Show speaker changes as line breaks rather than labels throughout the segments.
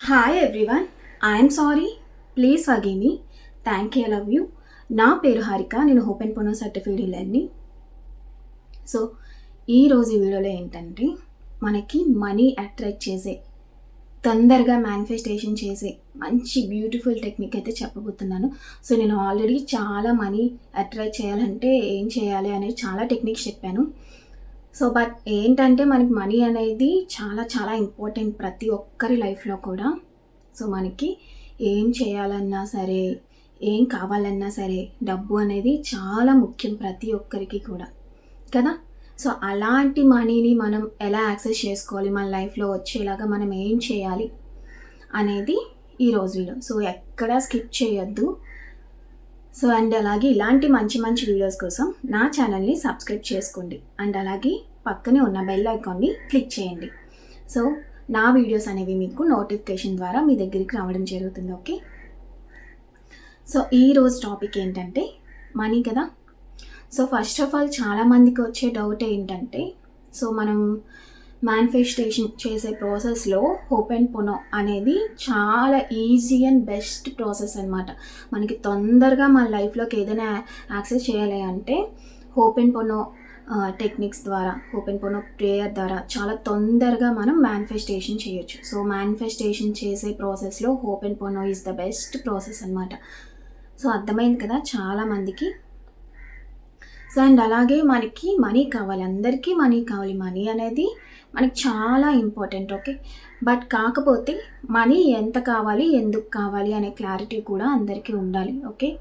Hi everyone I'm sorry please forgive me thank you love you నా పేరు హారిక. నేను ho'oponopono certified ఇల్లర్ని so ఈరోజు వీడియోలో ఏంటంటే మనకి మనీ అట్రాక్ట్ చేసే తొందరగా మేనిఫెస్టేషన్ చేసే మంచి బ్యూటిఫుల్ టెక్నిక్ అయితే చెప్పబోతున్నాను. సో నేను ఆల్రెడీ చాలా మనీ అట్రాక్ట్ చేయాలంటే ఏం చేయాలి అనేది చాలా టెక్నిక్స్ చెప్పాను. సో బట్ ఏంటంటే మనకి మనీ అనేది చాలా చాలా ఇంపార్టెంట్ ప్రతి ఒక్కరి లైఫ్లో కూడా. సో మనకి ఏం చేయాలన్నా సరే ఏం కావాలన్నా సరే డబ్బు అనేది చాలా ముఖ్యం ప్రతి ఒక్కరికి కూడా. కదా? సో అలాంటి మనీని మనం ఎలా యాక్సెస్ చేసుకోవాలి? మన లైఫ్లో వచ్చేలాగా మనం ఏం చేయాలి? అనేది ఈ రోజుల్లో సో ఎక్కడా స్కిప్ చేయొద్దు. సో అండ్ అలాగే ఇలాంటి మంచి మంచి వీడియోస్ కోసం నా ఛానల్ని సబ్స్క్రైబ్ చేసుకోండి. అండ్ అలాగే పక్కనే ఉన్న బెల్ ఐకాన్ని క్లిక్ చేయండి. సో నా వీడియోస్ అనేవి మీకు నోటిఫికేషన్ ద్వారా మీ దగ్గరికి రావడం జరుగుతుంది ఓకే? సో ఈరోజు టాపిక్ ఏంటంటే మనీ కదా? సో ఫస్ట్ ఆఫ్ ఆల్ చాలామందికి వచ్చే డౌట్ ఏంటంటే సో మనం మ్యానిఫెస్టేషన్ చేసే ప్రాసెస్లో హోప్ అండ్ పొనో అనేది చాలా ఈజీ అండ్ బెస్ట్ ప్రాసెస్ అనమాట మనకి తొందరగా మన లైఫ్లోకి ఏదైనా యాక్సెస్ చేయాలి అంటే హోప్ అండ్ పొనో టెక్నిక్స్ ద్వారా ఓపెన్ పొనో ప్రేయర్ ద్వారా చాలా తొందరగా మనం మేనిఫెస్టేషన్ చేయొచ్చు. సో మేనిఫెస్టేషన్ చేసే ప్రాసెస్లో ho'oponopono is the best process అనమాట సో అర్థమైంది కదా? చాలామందికి అండ్ అలాగే మనకి మనీ కావాలి అందరికీ మనీ కావాలి. మనీ అనేది మనకి చాలా ఇంపార్టెంట్ ఓకే? బట్ కాకపోతే మనీ ఎంత కావాలి ఎందుకు కావాలి అనే క్లారిటీ కూడా అందరికీ ఉండాలి ఓకే?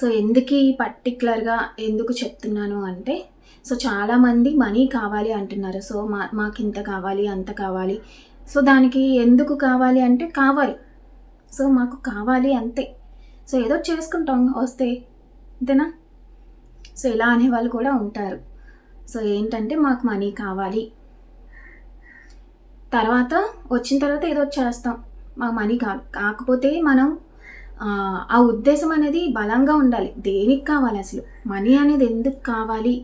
సో ఎందుకు పర్టికులర్గా ఎందుకు చెప్తున్నాను అంటే సో చాలామంది మనీ కావాలి అంటున్నారు. సో మా మాకు ఇంత కావాలి అంత కావాలి. సో దానికి ఎందుకు కావాలి అంటే కావాలి. సో మాకు కావాలి అంతే. సో ఏదో చేసుకుంటాం వస్తే. అంతేనా? సో ఇలా అనేవాళ్ళు కూడా ఉంటారు. సో ఏంటంటే మాకు మనీ కావాలి. తర్వాత వచ్చిన తర్వాత ఏదో చేస్తాం. మాకు మనీ కా కాకపోతే మనం ఆ ఉద్దేశం అనేది బలంగా ఉండాలి. దేనికి కావాలి అసలు? మనీ అనేది ఎందుకు కావాలి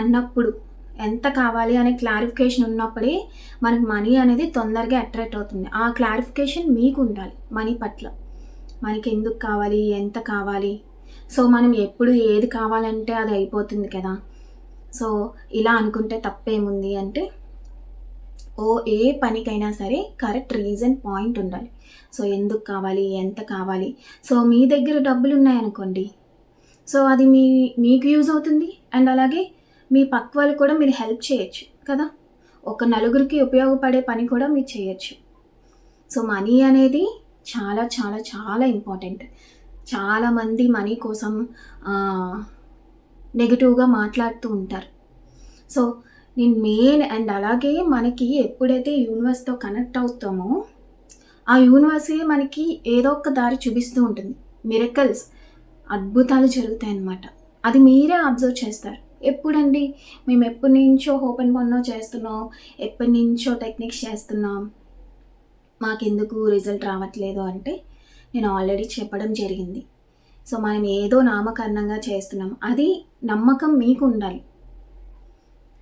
అన్నప్పుడు ఎంత కావాలి అనే క్లారిఫికేషన్ ఉన్నప్పుడే మనకు మనీ అనేది తొందరగా అట్రాక్ట్ అవుతుంది. ఆ క్లారిఫికేషన్ మీకు ఉండాలి మనీ పట్ల. మనకి ఎందుకు కావాలి? ఎంత కావాలి? సో మనం ఎప్పుడు ఏది కావాలంటే అది అయిపోతుంది కదా. సో ఇలా అనుకుంటే తప్పేముంది అంటే ఓ ఏ పనికైనా సరే కరెక్ట్ రీజన్ పాయింట్ ఉండాలి. సో ఎందుకు కావాలి ఎంత కావాలి? సో మీ దగ్గర డబ్బులు ఉన్నాయనుకోండి సో అది మీ మీకు యూజ్ అవుతుంది అండ్ అలాగే మీ పక్క వాళ్ళు కూడా మీరు హెల్ప్ చేయొచ్చు కదా. ఒక నలుగురికి ఉపయోగపడే పని కూడా మీరు చేయొచ్చు. సో మనీ అనేది చాలా చాలా చాలా ఇంపార్టెంట్. చాలామంది మనీ కోసం నెగిటివ్గా మాట్లాడుతూ ఉంటారు. సో నేను మెయిన్ అండ్ అలాగే మనకి ఎప్పుడైతే యూనివర్స్తో కనెక్ట్ అవుతామో ఆ యూనివర్సే మనకి ఏదో ఒక దారి చూపిస్తూ ఉంటుంది. మిరకల్స్ అద్భుతాలు జరుగుతాయి అన్నమాట అది మీరే అబ్జర్వ్ చేస్తారు. ఎప్పుడండి? మేము ఎప్పటి నుంచో ఓపెన్ పన్నో చేస్తున్నాం. ఎప్పటి నుంచో టెక్నిక్స్ చేస్తున్నాం. మాకెందుకు రిజల్ట్ రావట్లేదు అంటే నేను ఆల్రెడీ చెప్పడం జరిగింది. సో మనం ఏదో నామకరణంగా చేస్తున్నాం. అది నమ్మకం మీకు ఉండాలి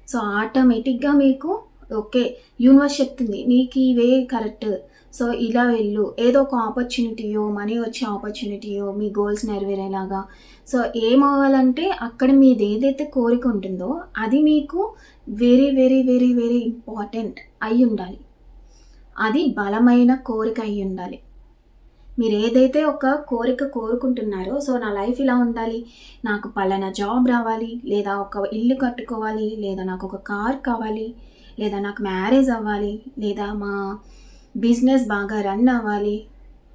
సో ఆటోమేటిక్గా మీకు ఓకే యూనివర్స్ చెప్తుంది. నీకు ఇవే కరెక్ట్ సో ఇలా వెళ్ళు. ఏదో ఒక ఆపర్చునిటీయో మనీ వచ్చే ఆపర్చునిటీయో మీ గోల్స్ నెరవేరేలాగా. సో ఏమవ్వాలంటే అక్కడ మీది ఏదైతే కోరిక ఉంటుందో అది మీకు very very very very important అయి ఉండాలి అది బలమైన కోరిక అయి ఉండాలి మీరు ఏదైతే ఒక కోరిక కోరుకుంటున్నారో సో నా లైఫ్ ఇలా ఉండాలి నాకు పలానా జాబ్ రావాలి లేదా ఒక ఇల్లు కట్టుకోవాలి లేదా నాకు ఒక కార్ కావాలి లేదా నాకు మ్యారేజ్ అవ్వాలి లేదా మా బిజినెస్ బాగా రన్ అవ్వాలి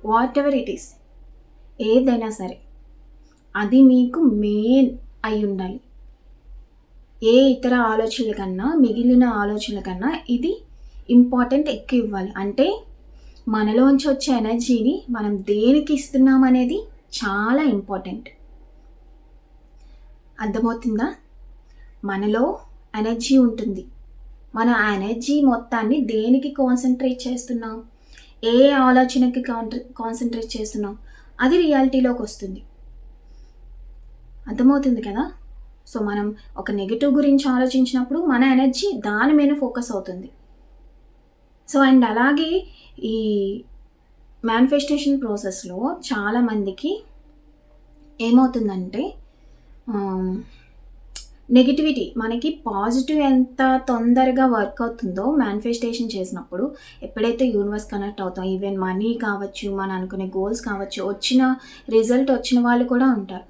వాట్ ఎవర్ ఇట్ ఈస్ ఏదైనా సరే అది మీకు మెయిన్ అయి ఉండాలి. ఏ ఇతర ఆలోచనల కన్నా మిగిలిన ఆలోచనల కన్నా ఇది ఇంపార్టెంట్ ఎక్కువ ఇవ్వాలి. అంటే మనలోంచి వచ్చే ఎనర్జీని మనం దేనికి ఇస్తున్నాం అనేది చాలా ఇంపార్టెంట్. అర్థమవుతుందా? మనలో ఎనర్జీ ఉంటుంది. మన ఆ ఎనర్జీ మొత్తాన్ని దేనికి కాన్సన్ట్రేట్ చేస్తున్నాం? ఏ ఆలోచనకి కాన్సన్ట్రేట్ చేస్తున్నాం? అది రియాలిటీలోకి వస్తుంది. అర్థమవుతుంది కదా? సో మనం ఒక నెగిటివ్ గురించి ఆలోచించినప్పుడు మన ఎనర్జీ దాని మీద ఫోకస్ అవుతుంది. సో అండ్ అలాగే ఈ మేనిఫెస్టేషన్ ప్రాసెస్లో చాలామందికి ఏమవుతుందంటే um, నెగిటివిటీ మనకి పాజిటివ్ ఎంత తొందరగా వర్క్ అవుతుందో మేనిఫెస్టేషన్ చేసినప్పుడు ఎప్పుడైతే యూనివర్స్ కనెక్ట్ అవుతాం ఈవెన్ మనీ కావచ్చు మనం అనుకునే గోల్స్ కావచ్చు వచ్చిన రిజల్ట్ వచ్చిన వాళ్ళు కూడా ఉంటారు.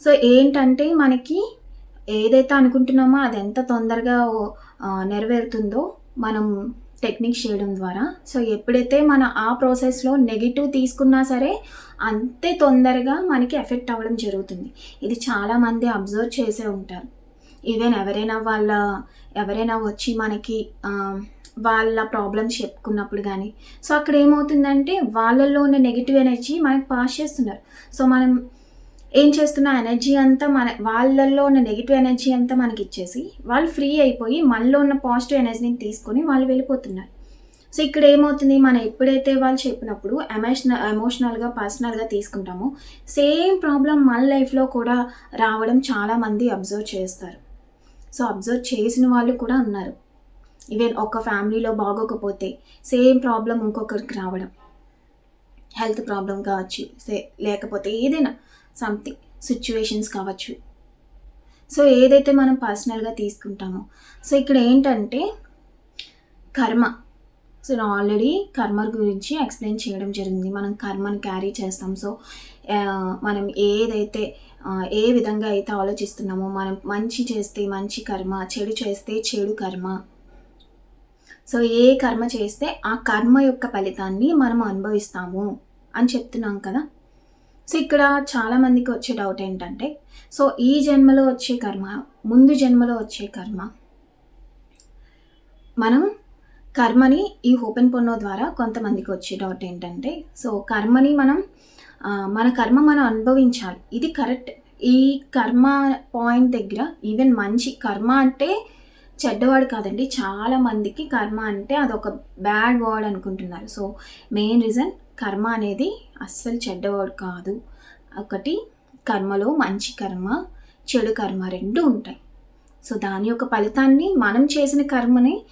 సో ఏంటంటే మనకి ఏదైతే అనుకుంటున్నామో అది ఎంత తొందరగా uh, నెరవేరుతుందో మనం టెక్నిక్స్ చేయడం ద్వారా. సో ఎప్పుడైతే మన ఆ ప్రాసెస్లో నెగిటివ్ తీసుకున్నా సరే అంతే తొందరగా మనకి ఎఫెక్ట్ అవ్వడం జరుగుతుంది. ఇది చాలామంది అబ్జర్వ్ చేసే ఉంటారు. ఈవెన్ ఎవరైనా వాళ్ళ ఎవరైనా వచ్చి మనకి వాళ్ళ ప్రాబ్లమ్స్ చెప్పుకున్నప్పుడు కానీ సో అక్కడ ఏమవుతుందంటే వాళ్ళల్లో ఉన్న నెగిటివ్ ఎనర్జీ మనకి పాస్ చేస్తున్నారు. సో మనం ఏం చేస్తున్న ఎనర్జీ అంతా మన వాళ్ళల్లో ఉన్న నెగిటివ్ ఎనర్జీ అంతా మనకి ఇచ్చేసి వాళ్ళు ఫ్రీ అయిపోయి మనలో ఉన్న పాజిటివ్ ఎనర్జీని తీసుకొని వాళ్ళు వెళ్ళిపోతున్నారు. సో ఇక్కడ ఏమవుతుంది? మనం ఎప్పుడైతే వాళ్ళు చెప్పినప్పుడు ఎమోషనల్ ఎమోషనల్గా పర్సనల్గా తీసుకుంటామో సేమ్ ప్రాబ్లం మన లైఫ్లో కూడా రావడం చాలామంది అబ్జర్వ్ చేస్తారు. సో అబ్జర్వ్ చేసిన వాళ్ళు కూడా ఉన్నారు. ఈవెన్ ఒక ఫ్యామిలీలో బాగోకపోతే సేమ్ ప్రాబ్లం ఇంకొకరికి రావడం. హెల్త్ ప్రాబ్లం కావచ్చు సే లేకపోతే ఏదైనా సంథింగ్ సిచ్యువేషన్స్ కావచ్చు. సో ఏదైతే మనం పర్సనల్గా తీసుకుంటామో సో ఇక్కడ ఏంటంటే కర్మ. సో నేను ఆల్రెడీ కర్మ గురించి ఎక్స్ప్లెయిన్ చేయడం జరిగింది. మనం కర్మని క్యారీ చేస్తాం. సో మనం ఏదైతే ఏ విధంగా అయితే ఆలోచిస్తున్నామో మనం మంచి చేస్తే మంచి కర్మ చెడు చేస్తే చెడు కర్మ. సో ఏ కర్మ చేస్తే ఆ కర్మ యొక్క ఫలితాన్ని మనం అనుభవిస్తాము అని చెప్తున్నాం కదా. సో ఇక్కడ చాలామందికి వచ్చే డౌట్ ఏంటంటే సో ఈ జన్మలో వచ్చే కర్మ ముందు జన్మలో వచ్చే కర్మ మనం కర్మని ఈ ఓపెన్ పొన్నో ద్వారా కొంతమందికి వచ్చే డౌట్ ఏంటంటే సో కర్మని మనం మన కర్మ మనం అనుభవించాలి. ఇది కరెక్ట్. ఈ కర్మ పాయింట్ దగ్గర ఈవెన్ మంచి కర్మ అంటే చెడ్డవాడు కాదండి. చాలా మందికి కర్మ అంటే అదొక బ్యాడ్ వర్డ్ అనుకుంటున్నారు. సో మెయిన్ రీజన్ కర్మ అనేది అస్సలు చెడ్డవాడు కాదు. ఒకటి కర్మలో మంచి కర్మ చెడు కర్మ రెండు ఉంటాయి. సో దాని యొక్క ఫలితాన్ని మనం చేసిన కర్మని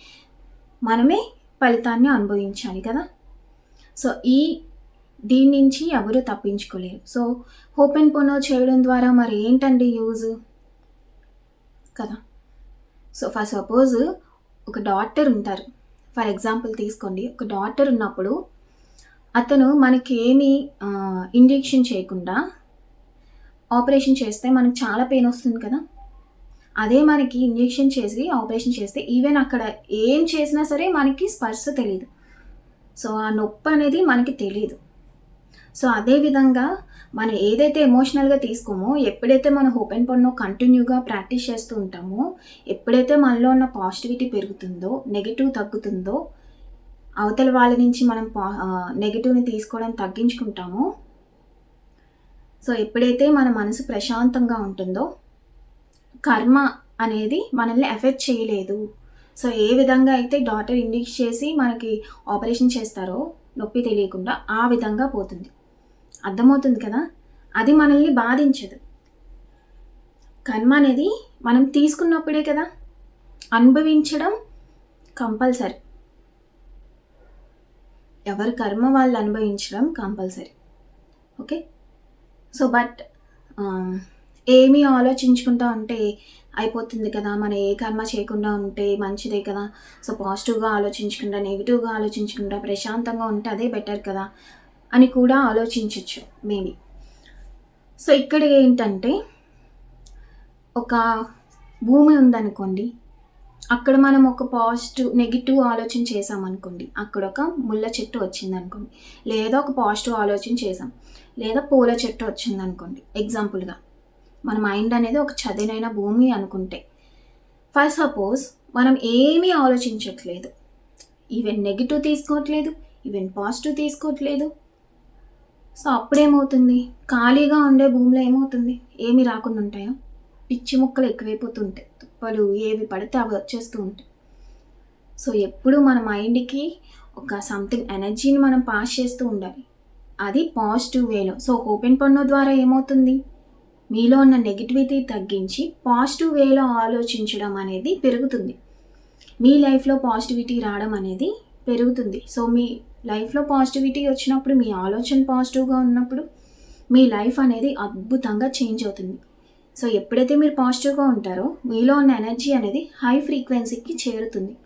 మనమే ఫలితాన్ని అనుభవించాలి కదా. సో ఈ దీని నుంచి ఎవరు తప్పించుకోలేరు. సో హోపెన్ పొనో చేయడం ద్వారా మరి ఏంటండి యూజ్? కదా. సో ఫర్ సపోజ్ ఒక డాక్టర్ ఉంటారు. ఫర్ ఎగ్జాంపుల్ తీసుకోండి. ఒక డాక్టర్ ఉన్నప్పుడు అతను మనకి ఏమి ఇంజెక్షన్ చేయకుండా ఆపరేషన్ చేస్తే మనకు చాలా పెయిన్ వస్తుంది కదా. అదే మనకి ఇంజెక్షన్ చేసి ఆపరేషన్ చేస్తే ఈవెన్ అక్కడ ఏం చేసినా సరే మనకి స్పర్శ తెలియదు సో ఆ నొప్పి అనేది మనకి తెలియదు సో అదేవిధంగా మనం ఏదైతే ఎమోషనల్గా తీసుకోమో ఎప్పుడైతే మనం ఓపెన్ పన్ను కంటిన్యూగా ప్రాక్టీస్ చేస్తూ ఉంటామో ఎప్పుడైతే మనలో ఉన్న పాజిటివిటీ పెరుగుతుందో నెగిటివ్ తగ్గుతుందో అవతల వాళ్ళ నుంచి మనం పా నెగిటివ్ని తీసుకోవడం తగ్గించుకుంటామో సో ఎప్పుడైతే మన మనసు ప్రశాంతంగా ఉంటుందో కర్మ అనేది మనల్ని ఎఫెక్ట్ చేయలేదు. సో ఏ విధంగా అయితే డాక్టర్ ఇండిక్ చేసి మనకి ఆపరేషన్ చేస్తారో నొప్పి తెలియకుండా ఆ విధంగా పోతుంది. అర్థమవుతుంది కదా? అది మనల్ని బాధించదు. కర్మ అనేది మనం తీసుకున్నప్పుడే కదా అనుభవించడం కంపల్సరీ. ఎవరి కర్మ వాళ్ళు అనుభవించడం కంపల్సరీ. ఓకే? సో బట్ ఏమీ ఆలోచించుకుంటా ఉంటే అయిపోతుంది కదా మనం ఏ కర్మ చేయకుండా ఉంటే మంచిదే కదా. సో పాజిటివ్గా ఆలోచించకుండా నెగిటివ్గా ఆలోచించకుండా ప్రశాంతంగా ఉంటే అదే బెటర్ కదా. అని కూడా ఆలోచించవచ్చు మేబీ. సో ఇక్కడ ఏంటంటే ఒక భూమి ఉందనుకోండి అక్కడ మనం ఒక పాజిటివ్ నెగిటివ్ ఆలోచన చేసామనుకోండి అక్కడ ఒక ముళ్ళ చెట్టు వచ్చింది అనుకోండి లేదా ఒక పాజిటివ్ ఆలోచన చేసాం లేదా పూల చెట్టు వచ్చింది అనుకోండి ఎగ్జాంపుల్గా. మన మైండ్ అనేది ఒక చదినైన భూమి అనుకుంటే. ఫర్ సపోజ్ మనం ఏమీ ఆలోచించట్లేదు. ఈవెన్ నెగిటివ్ తీసుకోవట్లేదు ఈవెన్ పాజిటివ్ తీసుకోవట్లేదు సో అప్పుడేమవుతుంది? ఖాళీగా ఉండే భూమిలో ఏమవుతుంది? ఏమి రాకుండా ఉంటాయో? పిచ్చి ముక్కలు ఎక్కువైపోతుంటాయి. తుప్పలు ఏవి పడితే అవి వచ్చేస్తూ ఉంటాయి. సో ఎప్పుడు మన మైండ్కి ఒక సంథింగ్ ఎనర్జీని మనం పాస్ చేస్తూ ఉండాలి. అది పాజిటివ్ వేలో. సో ఓపెన్ పన్ను ద్వారా ఏమవుతుంది? మీలో ఉన్న నెగిటివిటీ తగ్గించి పాజిటివ్ వేలో ఆలోచించడం అనేది పెరుగుతుంది. మీ లైఫ్లో పాజిటివిటీ రావడం అనేది పెరుగుతుంది. సో మీ లైఫ్లో పాజిటివిటీ వచ్చినప్పుడు మీ ఆలోచన పాజిటివ్గా ఉన్నప్పుడు మీ లైఫ్ అనేది అద్భుతంగా చేంజ్ అవుతుంది. సో ఎప్పుడైతే మీరు పాజిటివ్గా ఉంటారో మీలో ఉన్న ఎనర్జీ అనేది హై ఫ్రీక్వెన్సీకి చేరుతుంది.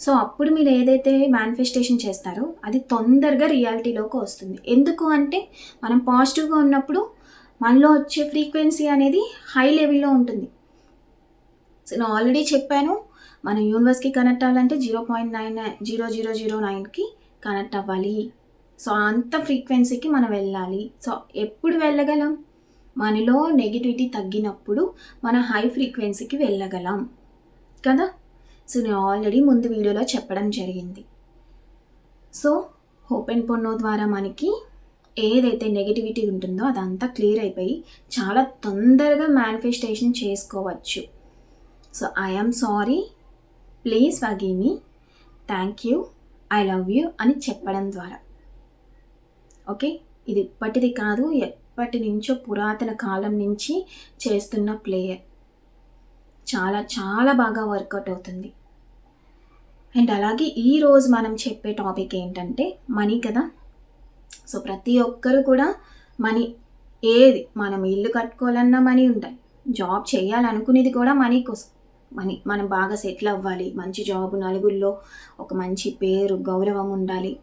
సో అప్పుడు మీరు ఏదైతే మేనిఫెస్టేషన్ చేస్తారో అది తొందరగా రియాలిటీలోకి వస్తుంది. ఎందుకు అంటే మనం పాజిటివ్గా ఉన్నప్పుడు మనలో వచ్చే ఫ్రీక్వెన్సీ అనేది హై లెవెల్లో ఉంటుంది. సో నేను ఆల్రెడీ చెప్పాను మనం యూనివర్స్కి కనెక్ట్ అవ్వాలంటే zero point nine zero zero zero నైన్కి కనెక్ట్ అవ్వాలి. సో అంత ఫ్రీక్వెన్సీకి మనం వెళ్ళాలి. సో ఎప్పుడు వెళ్ళగలం? మనలో నెగిటివిటీ తగ్గినప్పుడు మన హై ఫ్రీక్వెన్సీకి వెళ్ళగలం. కదా? సో నేను ఆల్రెడీ ముందు వీడియోలో చెప్పడం జరిగింది. సో ఓపెన్ పొన్నో ద్వారా మనకి ఏదైతే నెగిటివిటీ ఉంటుందో అదంతా క్లియర్ అయిపోయి చాలా తొందరగా మేనిఫెస్టేషన్ చేసుకోవచ్చు. So I sorry please forgive me thank you I love you అని చెప్పడం ద్వారా. ఓకే? ఇది ఇప్పటిది కాదు ఎప్పటి నుంచో పురాతన కాలం నుంచి చేస్తున్న ప్లేయర్. చాలా చాలా బాగా వర్కౌట్ అవుతుంది. అండ్ అలాగే ఈరోజు మనం చెప్పే టాపిక్ ఏంటంటే మనీ కదా. సో ప్రతి ఒక్కరు కూడా మనీ ఏది మనం ఇల్లు కట్టుకోవాలన్నా మనీ ఉండాలి జాబ్ చేయాలనుకునేది కూడా మనీ కోసం. మనీ మనం బాగా సెటిల్ అవ్వాలి. మంచి జాబ్ నలుగురిలో ఒక మంచి పేరు గౌరవం ఉండాలి.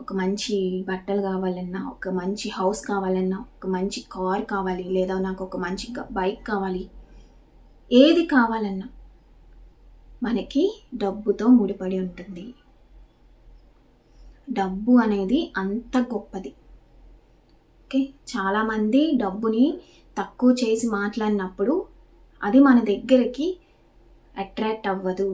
ఒక మంచి బట్టలు కావాలన్నా ఒక మంచి హౌస్ కావాలన్నా ఒక మంచి కార్ కావాలి లేదా నాకు ఒక మంచి బైక్ కావాలి. ఏది కావాలన్నా మనకి డబ్బుతో ముడిపడి ఉంటుంది. డబ్బు అనేది అంత గొప్పది. ఓకే? చాలామంది డబ్బుని తక్కువ చేసి మాట్లాడినప్పుడు అది మన దగ్గరికి అట్రాక్ట్ అవ్వదు.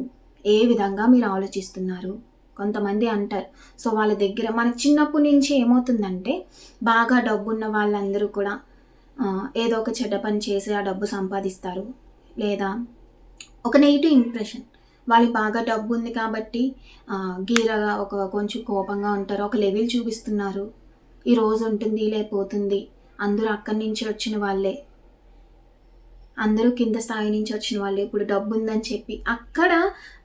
ఏ విధంగా మీరు ఆలోచిస్తున్నారు? కొంతమంది అంటారు. సో వాళ్ళ దగ్గర మన చిన్నప్పటి నుంచి ఏమవుతుందంటే బాగా డబ్బు ఉన్న వాళ్ళందరూ కూడా ఏదో ఒక చెడ్డ పని చేసి ఆ డబ్బు సంపాదిస్తారు. లేదా ఒక నెగిటివ్ ఇంప్రెషన్ వాళ్ళకి బాగా డబ్బు ఉంది కాబట్టి గీరగా ఒక కొంచెం కోపంగా ఉంటారు. ఒక లెవెల్ చూపిస్తున్నారు. ఈ రోజు ఉంటుంది లేకపోతుంది అందరూ అక్కడి నుంచి వచ్చిన వాళ్ళే. అందరూ కింద స్థాయి నుంచి వచ్చిన వాళ్ళు ఇప్పుడు డబ్బు ఉందని చెప్పి అక్కడ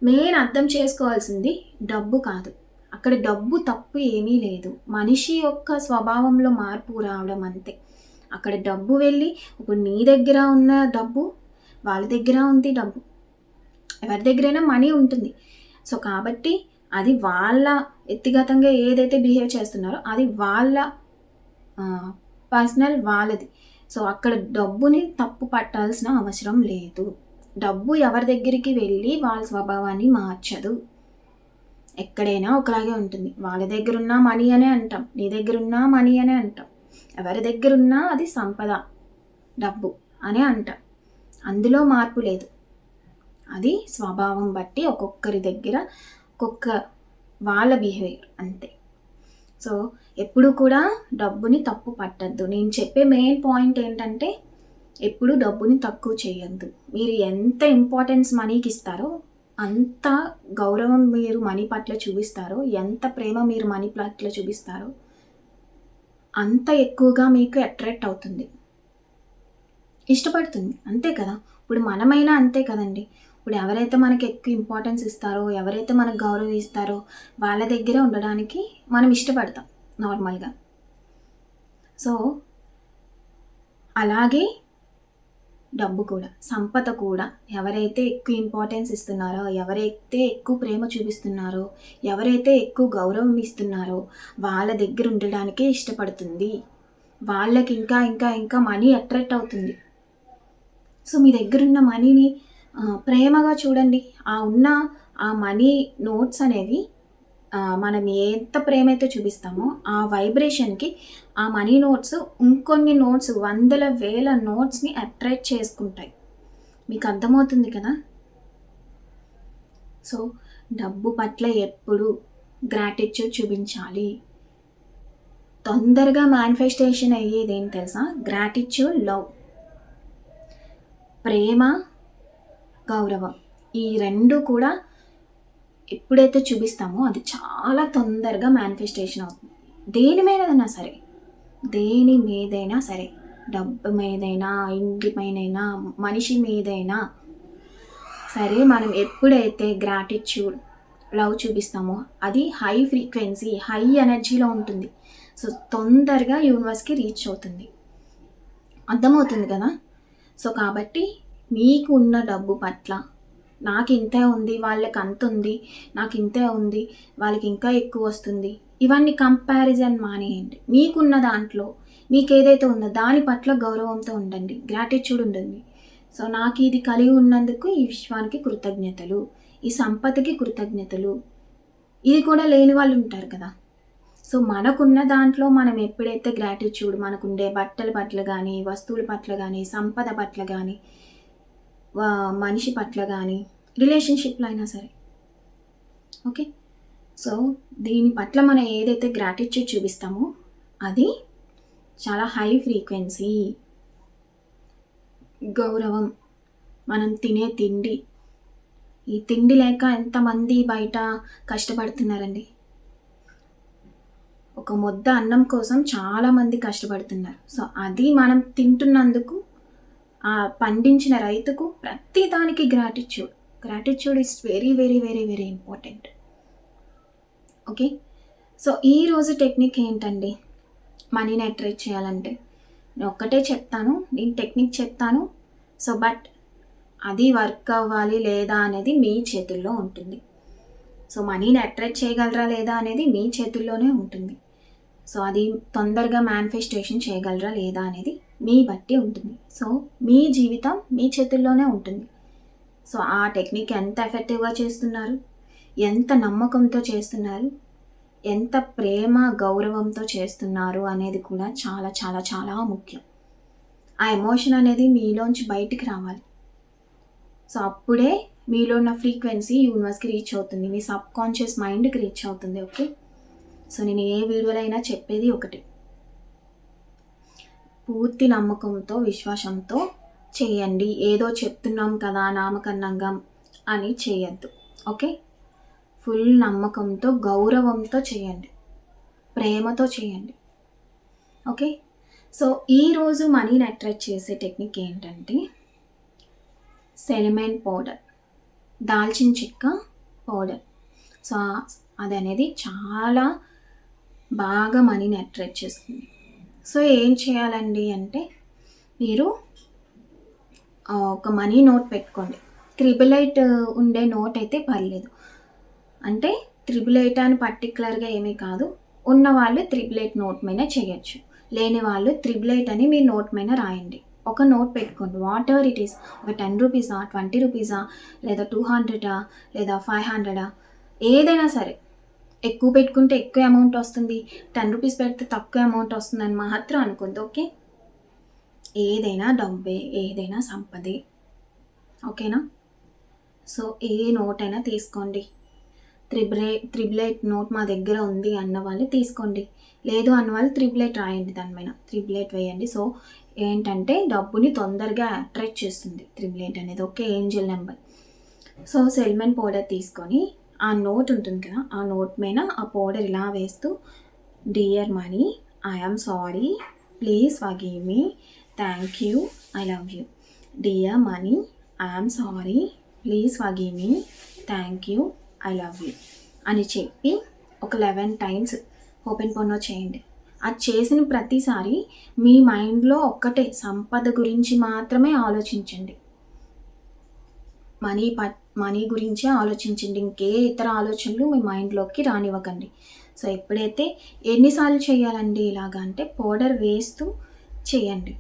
మెయిన్ అర్థం చేసుకోవాల్సింది డబ్బు కాదు. అక్కడ డబ్బు తప్పు ఏమీ లేదు. మనిషి యొక్క స్వభావంలో మార్పు రావడం అంతే. అక్కడ డబ్బు వెళ్ళి ఇప్పుడు నీ దగ్గర ఉన్న డబ్బు వాళ్ళ దగ్గర ఉంది డబ్బు. ఎవరి దగ్గరైనా మనీ ఉంటుంది. సో కాబట్టి అది వాళ్ళ వ్యక్తిగతంగా ఏదైతే బిహేవ్ చేస్తున్నారో అది వాళ్ళ పర్సనల్ వాళ్ళది. సో అక్కడ డబ్బుని తప్పు పట్టాల్సిన అవసరం లేదు. డబ్బు ఎవరి దగ్గరికి వెళ్ళి వాళ్ళ స్వభావాన్ని మార్చదు. ఎక్కడైనా ఒకలాగే ఉంటుంది. వాళ్ళ దగ్గర ఉన్న మనీ అనే అంటాం. నీ దగ్గర ఉన్న మనీ అనే అంటాం. ఎవరి దగ్గర ఉన్నా అది సంపద డబ్బు అనే అంటాం. అందులో మార్పు లేదు. అది స్వభావం బట్టి ఒక్కొక్కరి దగ్గర ఒక్కొక్క వాళ్ళ బిహేవియర్ అంతే. సో ఎప్పుడు కూడా డబ్బుని తప్పు పట్టద్దు. నేను చెప్పే మెయిన్ పాయింట్ ఏంటంటే ఎప్పుడు డబ్బుని తక్కువ చేయొద్దు మీరు ఎంత ఇంపార్టెన్స్ మనీకి ఇస్తారో అంత గౌరవం మీరు మనీ పట్ల చూపిస్తారో ఎంత ప్రేమ మీరు మనీ పట్ల చూపిస్తారో అంత ఎక్కువగా మీకు అట్రాక్ట్ అవుతుంది. ఇష్టపడుతుంది. అంతే కదా? ఇప్పుడు మనమైనా అంతే కదండి. ఇప్పుడు ఎవరైతే మనకి ఎక్కువ ఇంపార్టెన్స్ ఇస్తారో ఎవరైతే మనకు గౌరవం ఇస్తారో వాళ్ళ దగ్గర ఉండడానికి మనం ఇష్టపడతాం నార్మల్గా. సో అలాగే డబ్బు కూడా సంపద కూడా ఎవరైతే ఎక్కువ ఇంపార్టెన్స్ ఇస్తున్నారో ఎవరైతే ఎక్కువ ప్రేమ చూపిస్తున్నారో ఎవరైతే ఎక్కువ గౌరవం ఇస్తున్నారో వాళ్ళ దగ్గర ఉండడానికే ఇష్టపడుతుంది. వాళ్ళకి ఇంకా ఇంకా ఇంకా మనీ అట్రాక్ట్ అవుతుంది. సో మీ దగ్గర ఉన్న మనీని ప్రేమగా చూడండి. ఆ ఉన్న ఆ మనీ నోట్స్ అనేవి మనం ఎంత ప్రేమ అయితే చూపిస్తామో ఆ వైబ్రేషన్కి ఆ మనీ నోట్స్ ఇంకొన్ని నోట్స్ వందల వేల నోట్స్ని అట్రాక్ట్ చేసుకుంటాయి. మీకు అర్థమవుతుంది కదా? సో డబ్బు పట్ల ఎప్పుడు గ్రాటిట్యూడ్ చూపించాలి. తొందరగా మేనిఫెస్టేషన్ అయ్యేది ఏంటి తెలుసా? Gratitude love. ప్రేమ గౌరవం. ఈ రెండు కూడా ఎప్పుడైతే చూపిస్తామో అది చాలా తొందరగా మేనిఫెస్టేషన్ అవుతుంది. దేని మీదైనా సరే దేని మీదైనా సరే డబ్బు మీదైనా ఇంటి పైనైనా మనిషి మీదైనా సరే మనం ఎప్పుడైతే గ్రాటిట్యూడ్ లవ్ చూపిస్తామో అది హై ఫ్రీక్వెన్సీ హై ఎనర్జీలో ఉంటుంది. సో తొందరగా యూనివర్స్కి రీచ్ అవుతుంది. అర్థమవుతుంది కదా? సో కాబట్టి మీకు ఉన్న డబ్బు పట్ల. నాకు ఇంతే ఉంది వాళ్ళకి అంత ఉంది నాకు ఇంతే ఉంది వాళ్ళకి ఇంకా ఎక్కువ వస్తుంది. ఇవన్నీ కంపారిజన్ మానేయండి. మీకున్న దాంట్లో మీకు ఏదైతే ఉందో దాని పట్ల గౌరవంతో ఉండండి గ్రాటిట్యూడ్ ఉండండి సో నాకు ఇది కలిగి ఉన్నందుకు ఈ విశ్వానికి కృతజ్ఞతలు ఈ సంపదకి కృతజ్ఞతలు. ఇది కూడా లేని వాళ్ళు ఉంటారు కదా. సో మనకున్న దాంట్లో మనం ఎప్పుడైతే గ్రాటిట్యూడ్ మనకుండే బట్టల పట్ల కానీ వస్తువుల పట్ల కానీ సంపద పట్ల కానీ మనిషి పట్ల కానీ రిలేషన్షిప్లో అయినా సరే. ఓకే సో దీని పట్ల మనం ఏదైతే గ్రాటిట్యూడ్ చూపిస్తామో అది చాలా హై ఫ్రీక్వెన్సీ గౌరవం. మనం తినే తిండి. ఈ తిండి లేక ఎంతమంది బయట కష్టపడుతున్నారండి? ఒక ముద్ద అన్నం కోసం చాలామంది కష్టపడుతున్నారు. సో అది మనం తింటున్నందుకు పండించిన రైతుకు ప్రతి దానికి gratitude gratitude is very very very very important okay so ఈరోజు టెక్నిక్ ఏంటండి? మనీని అట్రాక్ట్ చేయాలంటే. నేను ఒక్కటే చెప్తాను నేను టెక్నిక్ చెప్తాను. సో బట్ అది వర్క్ అవ్వాలి లేదా అనేది మీ చేతుల్లో ఉంటుంది. సో మనీని అట్రాక్ట్ చేయగలరా లేదా అనేది మీ చేతుల్లోనే ఉంటుంది. సో అది తొందరగా మేనిఫెస్టేషన్ చేయగలరా లేదా అనేది మీ బట్టి ఉంటుంది. సో మీ జీవితం మీ చేతుల్లోనే ఉంటుంది. సో ఆ టెక్నిక్ ఎంత ఎఫెక్టివ్గా చేస్తున్నారు? ఎంత నమ్మకంతో చేస్తున్నారు? ఎంత ప్రేమ గౌరవంతో చేస్తున్నారు అనేది కూడా చాలా చాలా చాలా ముఖ్యం. ఆ ఎమోషన్ అనేది మీలోంచి బయటికి రావాలి. సో అప్పుడే మీలో ఉన్న ఫ్రీక్వెన్సీ యూనివర్స్కి రీచ్ అవుతుంది. మీ సబ్ కాన్షియస్ మైండ్కి రీచ్ అవుతుంది. ఓకే? సో నేను ఏ వీడియోలో అయినా చెప్పేది ఒకటి. పూర్తి నమ్మకంతో విశ్వాసంతో చేయండి. ఏదో చెప్తున్నాం కదా నామకరణంగా అని చేయొద్దు. ఓకే? ఫుల్ నమ్మకంతో గౌరవంతో చేయండి. ప్రేమతో చేయండి. ఓకే? సో ఈరోజు మనీని అట్రాక్ట్ చేసే టెక్నిక్ ఏంటంటే సెలిమెంట్ పౌడర్ దాల్చిన చెక్క పౌడర్. సో అది అనేది చాలా బాగా మనీని అట్రాక్ట్ చేస్తుంది. సో ఏం చేయాలండి అంటే మీరు ఒక మనీ నోట్ పెట్టుకోండి. త్రిబుల్ ఎయిట్ ఉండే నోట్ అయితే పర్లేదు. అంటే త్రిబుల్ ఎయిట్ అని పర్టికులర్గా ఏమీ కాదు. ఉన్న వాళ్ళు త్రిబుల్ ఎయిట్ నోట్ మీద చేయొచ్చు. లేని వాళ్ళు త్రిబుల్ ఎయిట్ అని మీ నోట్ మీద రాయండి. ఒక నోట్ పెట్టుకోండి. వాట్ ఎవర్ ఇట్ ఈస్ ఒక టెన్ రూపీసా ట్వంటీ రూపీసా లేదా టూ హండ్రెడా లేదా ఫైవ్ హండ్రెడా ఏదైనా సరే. ఎక్కువ పెట్టుకుంటే ఎక్కువ అమౌంట్ వస్తుంది. టెన్ రూపీస్ పెడితే తక్కువ అమౌంట్ వస్తుందని మాత్రం అనుకుంది ఓకే ఏదైనా డబ్బే ఏదైనా సంపదే. ఓకేనా సో ఏ నోట్ అయినా తీసుకోండి. త్రిబ్లే త్రిబ్లెట్ నోట్ మా దగ్గర ఉంది అన్న వాళ్ళు తీసుకోండి. లేదు అన్న వాళ్ళు త్రిబ్లెట్ రాయండి దాని పైన త్రిబ్లెట్ వేయండి. సో ఏంటంటే డబ్బుని తొందరగా అట్రాక్ట్ చేస్తుంది త్రిబ్లెట్ అనేది okay angel number so cinnamon powder తీసుకొని ఆ నోట్ ఉంటుంది కదా ఆ నోట్ మీద ఆ పౌడర్ ఇలా వేస్తూ dear money I am sorry please forgive me thank you I love you dear money I am sorry please forgive me thank you I love you అని చెప్పి ఒక లెవెన్ టైమ్స్ ఓపెన్ పొన్నో చేయండి. అది చేసిన ప్రతిసారి మీ మైండ్లో ఒక్కటే సంపద గురించి మాత్రమే ఆలోచించండి. మనీ ప మనీ గురించే ఆలోచించండి. ఇంకే ఇతర ఆలోచనలు మీ మైండ్లోకి రానివ్వకండి. సో ఎప్పుడైతే ఎన్నిసార్లు చేయాలండి ఇలాగా అంటే పౌడర్ వేస్తూ చేయండి.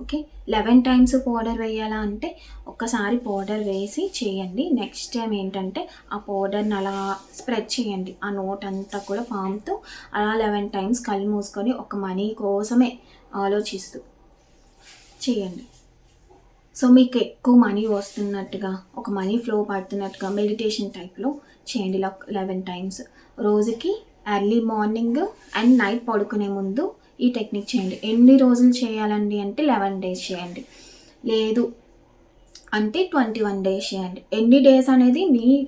ఓకే? లెవెన్ టైమ్స్ పౌడర్ వేయాలా అంటే ఒక్కసారి పౌడర్ వేసి చేయండి. నెక్స్ట్ టైం ఏంటంటే ఆ పౌడర్ని అలా స్ప్రెడ్ చేయండి. ఆ నోట్ అంతా కూడా పాముతూ అలా లెవెన్ టైమ్స్ కళ్ళు మూసుకొని ఒక మనీ కోసమే ఆలోచిస్తూ చేయండి. సో మీకు ఎక్కువ మనీ వస్తున్నట్టుగా ఒక మనీ ఫ్లో పడుతున్నట్టుగా మెడిటేషన్ టైప్లో చేయండి. Eleven times. రోజుకి ఎర్లీ మార్నింగ్ అండ్ నైట్ పడుకునే ముందు ఈ టెక్నిక్ చేయండి. ఎన్ని రోజులు చేయాలండి అంటే లెవెన్ డేస్ చేయండి. లేదు అంటే ట్వంటీ వన్ డేస్ చేయండి. ఎన్ని డేస్ అనేది మీ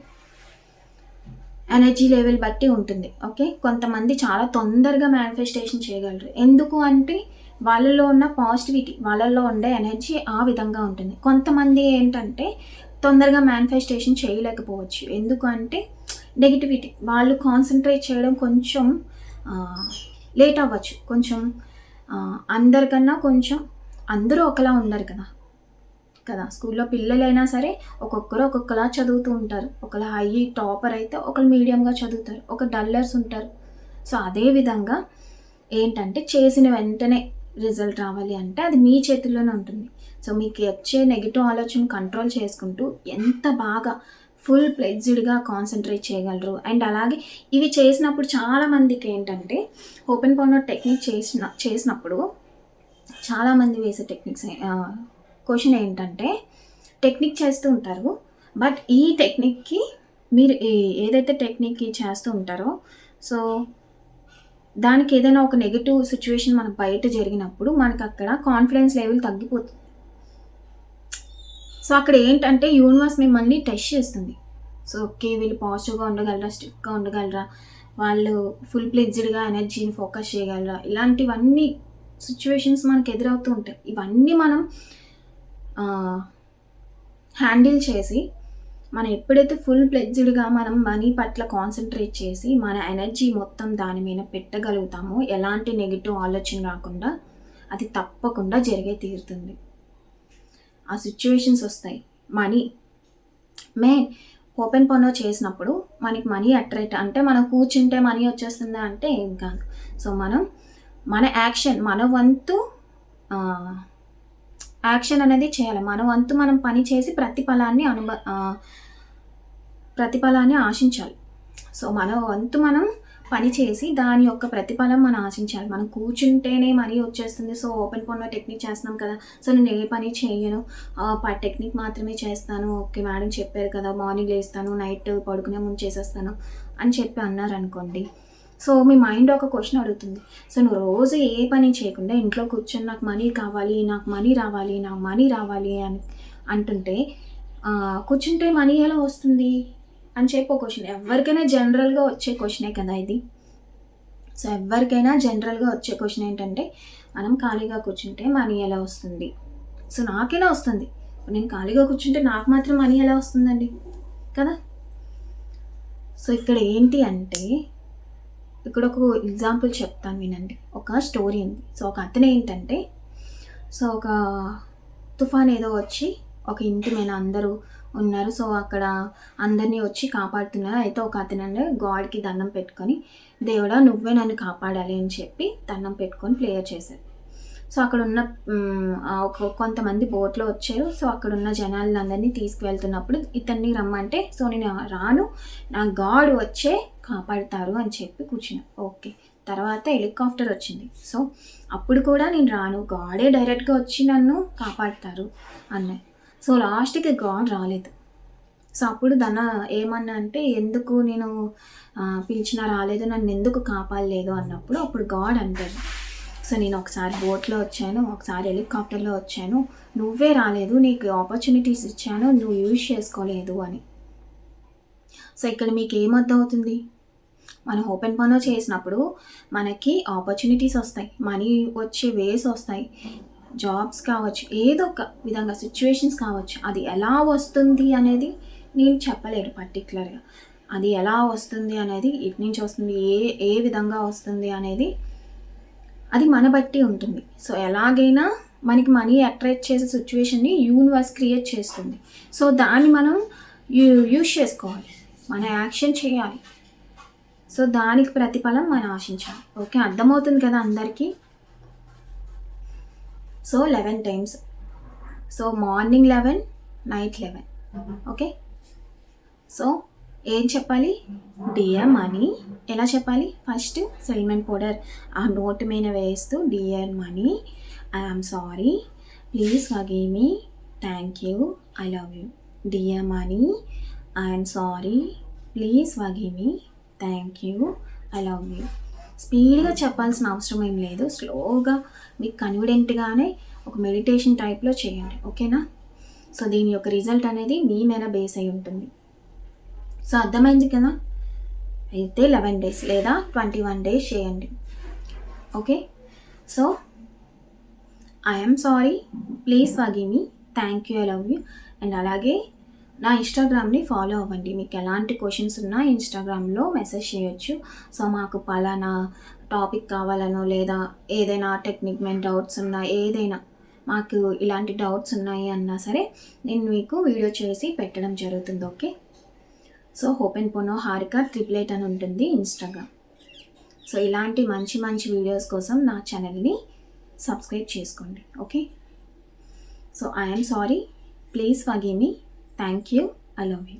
ఎనర్జీ లెవెల్ బట్టి ఉంటుంది. ఓకే? కొంతమంది చాలా తొందరగా మేనిఫెస్టేషన్ చేయగలరు. ఎందుకు అంటే వాళ్ళలో ఉన్న పాజిటివిటీ వాళ్ళల్లో ఉండే ఎనర్జీ ఆ విధంగా ఉంటుంది. కొంతమంది ఏంటంటే తొందరగా మేనిఫెస్టేషన్ చేయలేకపోవచ్చు. ఎందుకంటే నెగిటివిటీ వాళ్ళు కాన్సన్ట్రేట్ చేయడం కొంచెం లేట్ అవ్వచ్చు. కొంచెం అందరికన్నా కొంచెం అందరూ ఒకలా ఉండరు కదా. కదా స్కూల్లో పిల్లలైనా సరే ఒక్కొక్కరు ఒక్కొక్కలా చదువుతూ ఉంటారు. ఒకరు హై టాపర్ అయితే ఒకరు మీడియంగా చదువుతారు. ఒక డల్లర్స్ ఉంటారు. సో అదే విధంగా ఏంటంటే చేసిన వెంటనే రిజల్ట్ రావాలి అంటే అది మీ చేతుల్లోనే ఉంటుంది. సో మీకు వచ్చే నెగిటివ్ ఆలోచన కంట్రోల్ చేసుకుంటూ ఎంత బాగా ఫుల్ ప్లెడ్జ్డ్గా కాన్సన్ట్రేట్ చేయగలరు. అండ్ అలాగే ఇవి చేసినప్పుడు చాలామందికి ఏంటంటే ఓపెన్ పౌనర్ టెక్నిక్ చేసిన చేసినప్పుడు చాలామంది వేసే టెక్నిక్స్ క్వశ్చన్ ఏంటంటే టెక్నిక్ చేస్తూ ఉంటారు. బట్ ఈ టెక్నిక్కి మీరు ఏదైతే టెక్నిక్కి చేస్తూ ఉంటారో సో దానికి ఏదైనా ఒక నెగిటివ్ సిచ్యువేషన్ మనకు బయట జరిగినప్పుడు మనకు అక్కడ కాన్ఫిడెన్స్ లెవెల్ తగ్గిపోతుంది. సో అక్కడ ఏంటంటే యూనివర్స్ మిమ్మల్ని టెస్ట్ చేస్తుంది. సో ఓకే వీళ్ళు పాజిటివ్గా ఉండగలరా స్టిఫ్గా ఉండగలరా? వాళ్ళు ఫుల్ ప్లెజ్డ్గా ఎనర్జీని ఫోకస్ చేయగలరా? ఇలాంటివన్నీ సిచ్యువేషన్స్ మనకు ఎదురవుతూ ఉంటాయి. ఇవన్నీ మనం హ్యాండిల్ చేసి మనం ఎప్పుడైతే ఫుల్ ప్లెజ్డ్గా మనం మనీ పట్ల కాన్సన్ట్రేట్ చేసి మన ఎనర్జీ మొత్తం దాని మీద పెట్టగలుగుతామో ఎలాంటి నెగిటివ్ ఆలోచన రాకుండా అది తప్పకుండా జరిగే తీరుతుంది. ఆ సిచ్యువేషన్స్ వస్తాయి. మనీ మే ఓపెన్ పనో చేసినప్పుడు మనకి మనీ అట్రాక్ట్ అంటే మనం కూర్చుంటే మనీ వచ్చేస్తుందా అంటే ఏం కాదు. సో మనం మన యాక్షన్ మన వంతు యాక్షన్ అనేది చేయాలి. మన వంతు మనం పని చేసి ప్రతిఫలాన్ని అనుభ ప్రతిఫలాన్ని ఆశించాలి. సో మన వంతు మనం పని చేసి దాని యొక్క ప్రతిఫలం మనం ఆశించాలి. మనం కూర్చుంటేనే మనీ వచ్చేస్తుంది. సో ఓపెన్ ఫోన్లో టెక్నిక్ చేస్తున్నాం కదా. సో నేను ఏ పని చేయను? టెక్నిక్ మాత్రమే చేస్తాను. ఓకే మేడం చెప్పారు కదా. మార్నింగ్ లేస్తాను. నైట్ పడుకునే ముందు చేసేస్తాను అని చెప్పి అన్నారు అనుకోండి సో మీ మైండ్ ఒక క్వశ్చన్ అడుగుతుంది. సో నువ్వు రోజు ఏ పని చేయకుండా ఇంట్లో కూర్చొని నాకు మనీ కావాలి నాకు మనీ రావాలి నాకు మనీ రావాలి అని అంటుంటే కూర్చుంటే మనీ ఎలా వస్తుంది? అని చెప్పి ఒక క్వశ్చన్ ఎవరికైనా జనరల్గా వచ్చే క్వశ్చనే కదా ఇది. సో ఎవరికైనా జనరల్గా వచ్చే క్వశ్చన్ ఏంటంటే మనం ఖాళీగా కూర్చుంటే మనీ ఎలా వస్తుంది? సో నాకెలా వస్తుంది? నేను ఖాళీగా కూర్చుంటే నాకు మాత్రం మనీ ఎలా వస్తుందండి? కదా? సో ఇక్కడ ఏంటి అంటే ఇక్కడ ఒక ఎగ్జాంపుల్ చెప్తాను వినండి. ఒక స్టోరీ ఉంది. సో ఒక అతను ఏంటంటే సో ఒక తుఫాన్ ఏదో వచ్చి ఒక ఇంటి మీద అందరూ ఉన్నారు. సో అక్కడ అందరినీ వచ్చి కాపాడుతున్నారు. అయితే ఒక అతను అంటే గాడ్కి దండం పెట్టుకొని దేవుడా నువ్వే నన్ను కాపాడాలి అని చెప్పి దండం పెట్టుకొని ప్లేయర్ చేశారు సో అక్కడ ఉన్న ఒక కొంతమంది బోట్లో వచ్చారు. సో అక్కడ ఉన్న జనాలందరినీ తీసుకువెళ్తున్నప్పుడు ఇతన్ని రమ్మంటే సో నేను రాను. నా గాడ్ వచ్చే కాపాడుతారు అని చెప్పి కూర్చున్నా. ఓకే. తర్వాత హెలికాప్టర్ వచ్చింది. సో అప్పుడు కూడా నేను రాను. గాడే డైరెక్ట్గా వచ్చి నన్ను కాపాడుతారు అన్నాయి సో లాస్ట్కి గాడ్ రాలేదు. సో అప్పుడు ధన ఏమన్నా అంటే ఎందుకు నేను పిలిచినా రాలేదు నన్ను ఎందుకు కాపాడలేదు? అన్నప్పుడు అప్పుడు గాడ్ అంటారు సో నేను ఒకసారి బోట్లో వచ్చాను ఒకసారి హెలికాప్టర్లో వచ్చాను. నువ్వే రాలేదు నీకు ఆపర్చునిటీస్ ఇచ్చాను నువ్వు యూజ్ చేసుకోలేదు అని. సో ఇక్కడ మీకు ఏమర్థమవుతుంది మనం ఓపెన్ పనో చేసినప్పుడు మనకి ఆపర్చునిటీస్ వస్తాయి. మనీ వచ్చే వేస్ వస్తాయి. జాబ్స్ కావచ్చు ఏదో ఒక విధంగా సిచ్యువేషన్స్ కావచ్చు. అది ఎలా వస్తుంది అనేది నేను చెప్పలేను పర్టికులర్గా అది ఎలా వస్తుంది అనేది ఇటు నుంచి వస్తుంది ఏ ఏ విధంగా వస్తుంది అనేది అది మన బట్టి ఉంటుంది. సో ఎలాగైనా మనకి మనీ అట్రాక్ట్ చేసే సిచ్యువేషన్ని యూనివర్స్ క్రియేట్ చేస్తుంది. సో దాన్ని మనం యూ యూజ్ చేసుకోవాలి. మన యాక్షన్ చేయాలి. సో దానికి ప్రతిఫలం మనం ఆశించాలి ఓకే అర్థమవుతుంది కదా అందరికీ? So eleven times. So morning eleven night eleven. Okay? So ఏం చెప్పాలి? Dear money. ఎలా చెప్పాలి? ఫస్ట్ సెల్మెంట్ పౌడర్. ఆ నోటు మీద వేస్తూ dear money. I'm sorry. Please వగే me. Thank you. I love you. Dear money. I'm sorry. Please వగే me. Thank you I love you స్పీడ్గా చెప్పాల్సిన అవసరం ఏం లేదు. స్లోగా మీకు కన్విడెంట్గానే ఒక మెడిటేషన్ టైప్లో చేయండి. ఓకేనా సో దీని యొక్క రిజల్ట్ అనేది మీ మీద బేస్ అయి ఉంటుంది. సో అర్థమైంది కదా? అయితే లెవెన్ డేస్ లేదా ట్వంటీ వన్ డేస్ చేయండి okay so I'm sorry please forgive me thank you I love you and అలాగే నా ఇన్స్టాగ్రామ్ని ఫాలో అవ్వండి. మీకు ఎలాంటి క్వశ్చన్స్ ఉన్నా ఇన్స్టాగ్రామ్లో మెసేజ్ చేయొచ్చు. సో మాకు పలానా టాపిక్ కావాలనో లేదా ఏదైనా టెక్నిక్ మీద డౌట్స్ ఉన్నా ఏదైనా మాకు ఇలాంటి డౌట్స్ ఉన్నాయి అన్నా సరే నేను మీకు వీడియో చేసి పెట్టడం జరుగుతుంది okay? So ho'oponopono Harika triple eight అని ఉంటుంది ఇన్స్టాగ్రామ్ సో ఇలాంటి మంచి మంచి వీడియోస్ కోసం నా ఛానల్ని సబ్స్క్రైబ్ చేసుకోండి okay? So I'm sorry please forgive me thank you I love you